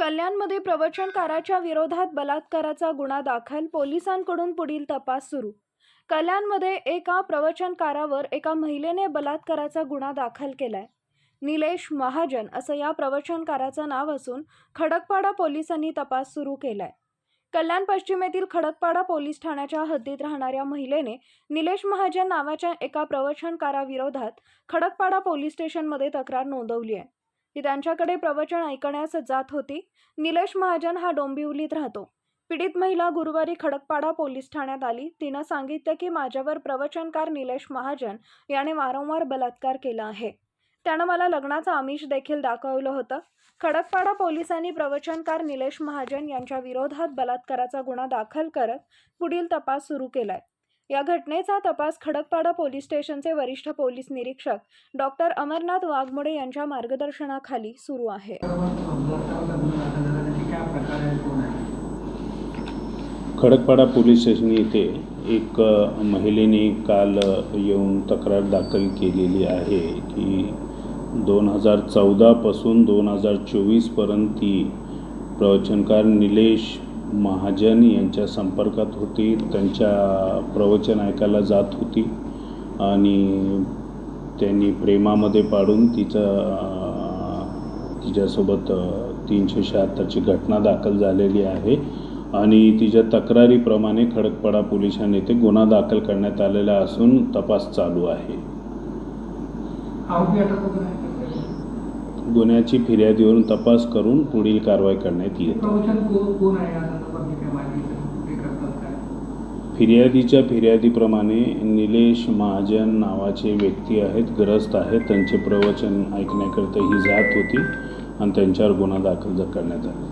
कल्याणमध्ये प्रवचनकाराच्या विरोधात बलात्काराचा गुन्हा दाखल पोलिसांकडून पुढील तपास सुरू. कल्याणमध्ये एका प्रवचनकारावर एका महिलेने बलात्काराचा गुन्हा दाखल केलाय. निलेश महाजन असं या प्रवचनकाराचं नाव असून खडकपाडा पोलिसांनी तपास सुरू केलाय. कल्याण पश्चिमेतील खडकपाडा पोलीस ठाण्याच्या हद्दीत राहणाऱ्या महिलेने निलेश महाजन नावाच्या एका प्रवचनकाराविरोधात खडकपाडा पोलीस स्टेशनमध्ये तक्रार नोंदवली आहे. ती त्यांच्याकडे प्रवचन ऐकण्यास जात होती. निलेश महाजन हा डोंबिवलीत राहतो. पीडित महिला गुरुवारी खडकपाडा पोलीस ठाण्यात आली. तिनं सांगितलं की माझ्यावर प्रवचनकार निलेश महाजन याने वारंवार बलात्कार केला आहे. त्यानं मला लग्नाचं आमिष देखील दाखवलं होतं. खडकपाडा पोलिसांनी प्रवचनकार निलेश महाजन यांच्या विरोधात बलात्काराचा गुन्हा दाखल करत पुढील तपास सुरू केलाय. या घटनेचा तपास खडकपाडा पोलीस स्टेशनचे वरिष्ठ पोलीस निरीक्षक डॉक्टर अमरनाथ वाघमोडे यांच्या मार्गदर्शनाखाली सुरू आहे. खडकपाडा पोलीस स्टेशन येथे एक महिलेने काल येऊन तक्रार दाखल केलेली आहे की दोन हजार चौदापासून दोन हजार चोवीसपर्यंत ती प्रवचनकार निलेश महाजन यांच्या संपर्कात होती त्यांच्या प्रवचन ऐकायला जात होती आणि त्यांनी प्रेमामध्ये पाडून तिचं तिच्यासोबत तीनशे शहात्तरची घटना दाखल झालेली आहे आणि तिच्या तक्रारीप्रमाणे खडकपाडा पोलिसांनी येथे गुन्हा दाखल करण्यात आलेला असून तपास चालू आहे? गुन्ह्याची फिर्यादीवरून तपास करून पुढील कारवाई करण्यात येईल प्रवचन को- कोण आहे या संदर्भातली काय माहिती ते करतात काय फिर्यादीच्या फिर्यादीप्रमाणे निलेश महाजन नावाचे व्यक्ती आहेत ग्रस्त आहेत. त्यांचे प्रवचन ऐकण्याकरिता ही जात होती आणि त्यांच्यावर गुन्हा दाखल करण्यात आला.